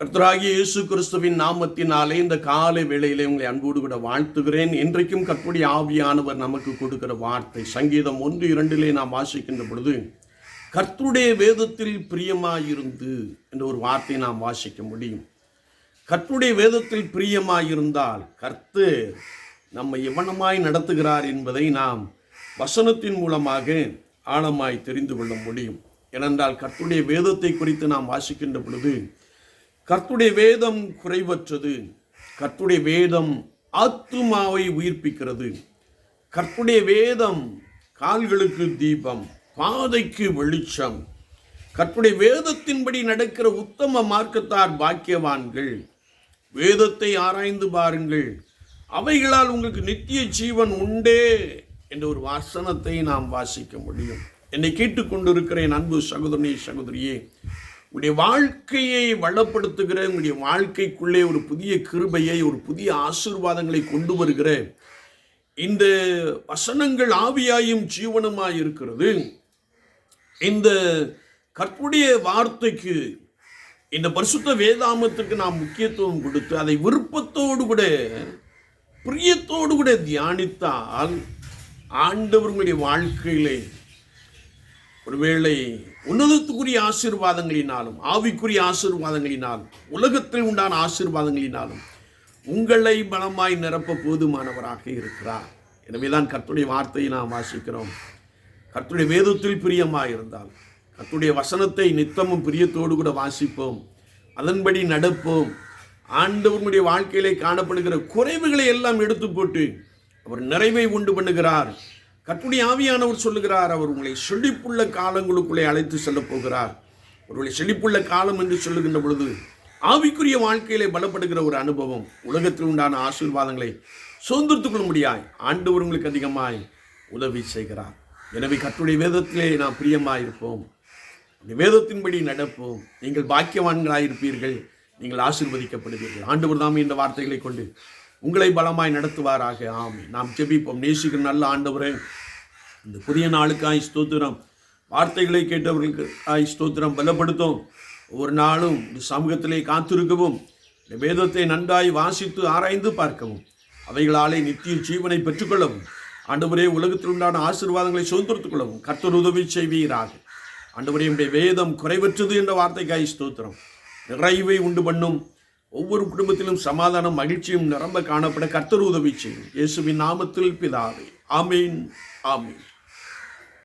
கர்த்தராகிய இயேசு கிறிஸ்துவின் நாமத்தினாலே இந்த காலை வேளையிலே உங்களை அன்போடு கூட வாழ்த்துகிறேன். இன்றைக்கும் கர்த்தருடைய ஆவியானவர் நமக்கு கொடுக்கிற வார்த்தை சங்கீதம் ஒன்று இரண்டிலே நாம் வாசிக்கின்ற பொழுது கர்த்தருடைய வேதத்தில் பிரியமாயிருந்து என்ற ஒரு வார்த்தையை நாம் வாசிக்க முடியும். கர்த்தருடைய வேதத்தில் பிரியமாயிருந்தால் கர்த்து நம்மை எவனமாய் நடத்துகிறார் என்பதை நாம் வசனத்தின் மூலமாக ஆழமாய் தெரிந்து கொள்ள முடியும். ஏனென்றால் கர்த்துடைய வேதத்தை குறித்து நாம் வாசிக்கின்ற பொழுது கர்த்துடைய வேதம் குறைவற்றது. கர்த்துடைய வேதம் ஆத்துமாவை உயிர்ப்பிக்கிறது. கர்த்துடைய வேதம் கால்களுக்கு தீபம் பாதைக்கு வெளிச்சம். கர்த்துடைய வேதத்தின்படி நடக்கிற உத்தம மார்க்கத்தார் பாக்கியவான்கள் வேதத்தை ஆராய்ந்து பாருங்கள். அவைகளால் உங்களுக்கு நித்திய ஜீவன் உண்டே என்ற ஒரு வாசனத்தை நாம் வாசிக்க முடியும். என்னை கேட்டுக்கொண்டிருக்கிறேன் அன்பு சகோதரனே சகோதரியே உங்களுடைய வாழ்க்கையை வளப்படுத்துகிற உங்களுடைய வாழ்க்கைக்குள்ளே ஒரு புதிய கிருபையை ஒரு புதிய ஆசீர்வாதங்களை கொண்டு வருகிற இந்த வசனங்கள் ஆவியாயும் ஜீவனமாய் இருக்கிறது. இந்த கற்புடைய வார்த்தைக்கு இந்த பரிசுத்த வேதாமத்துக்கு நாம் முக்கியத்துவம் கொடுத்து அதை விருப்பத்தோடு கூட பிரியத்தோடு கூட தியானித்தால் ஆண்டவர்களுடைய வாழ்க்கையிலே ஒருவேளை உன்னதத்துக்குரிய ஆசீர்வாதங்களினாலும் ஆவிக்குரிய ஆசீர்வாதங்களினாலும் உலகத்தில் உண்டான ஆசீர்வாதங்களினாலும் உங்களை பலமாய் நிரப்ப போதுமானவராக இருக்கிறார். எனவேதான் கர்த்துடைய வார்த்தையை நாம் வாசிக்கிறோம். கர்த்துடைய வேதத்தில் பிரியமாக இருந்தால் கர்த்துடைய வசனத்தை நித்தமும் பிரியத்தோடு கூட வாசிப்போம் அதன்படி நடப்போம். ஆண்டவனுடைய வாழ்க்கையிலே காணப்படுகிற குறைவுகளை எல்லாம் எடுத்து போட்டு அவர் நிறைவை உண்டு பண்ணுகிறார். கற்புடைய ஆவியானவர் சொல்லுகிறார் அவர் உங்களை செழிப்புள்ள காலங்களுக்குள்ளே அழைத்து செல்லப் போகிறார். ஒருவரை செழிப்புள்ள காலம் என்று சொல்லுகின்ற பொழுது ஆவிக்குரிய வாழ்க்கையிலே பலப்படுகிற ஒரு அனுபவம் உலகத்தில் உண்டான ஆசீர்வாதங்களை சுதந்திரத்துக் கொள்ள முடியாய் ஆண்டவர் உங்களுக்கு அதிகமாய் உதவி செய்கிறார். எனவே கற்றுடைய வேதத்திலே நாம் பிரியமாயிருப்போம். அந்த வேதத்தின்படி நடப்போம். நீங்கள் பாக்கியவான்களாயிருப்பீர்கள் நீங்கள் ஆசீர்வதிக்கப்படுவீர்கள். ஆண்டவர் தாமே இந்த வார்த்தைகளை கொண்டு உங்களை பலமாய் நடத்துவாராக. ஆம் நாம் ஜெபிப்போம். நேசிக்கிற நல்ல ஆண்டவரே இந்த புதிய நாளுக்காய் ஸ்தோத்திரம். வார்த்தைகளை கேட்டவர்களுக்கு ஆய் ஸ்தோத்திரம் பலப்படுத்தும். ஒவ்வொரு நாளும் இந்த சமூகத்திலே காத்திருக்கவும் இந்த வேதத்தை நன்றாய் வாசித்து ஆராய்ந்து பார்க்கவும் அவைகளாலே நித்திய ஜீவனை பெற்றுக்கொள்ளவும் ஆண்டவரே உலகத்தில் உண்டான ஆசீர்வாதங்களை சுதந்திரத்துக் கொள்ளவும் கர்த்தர் உதவி செய்வீராக. ஆண்டவரே வேதம் குறைவற்றது என்ற வார்த்தைக்காய் ஸ்தோத்திரம். நிறைவை உண்டு பண்ணும். ஒவ்வொரு குடும்பத்திலும் சமாதானம் மகிழ்ச்சியும் நிரம்ப காணப்பட கர்த்தர் உதவி செய்யும். இயேசுவின் நாமத்தில் பிதாவே. ஆமீன் ஆமீன்.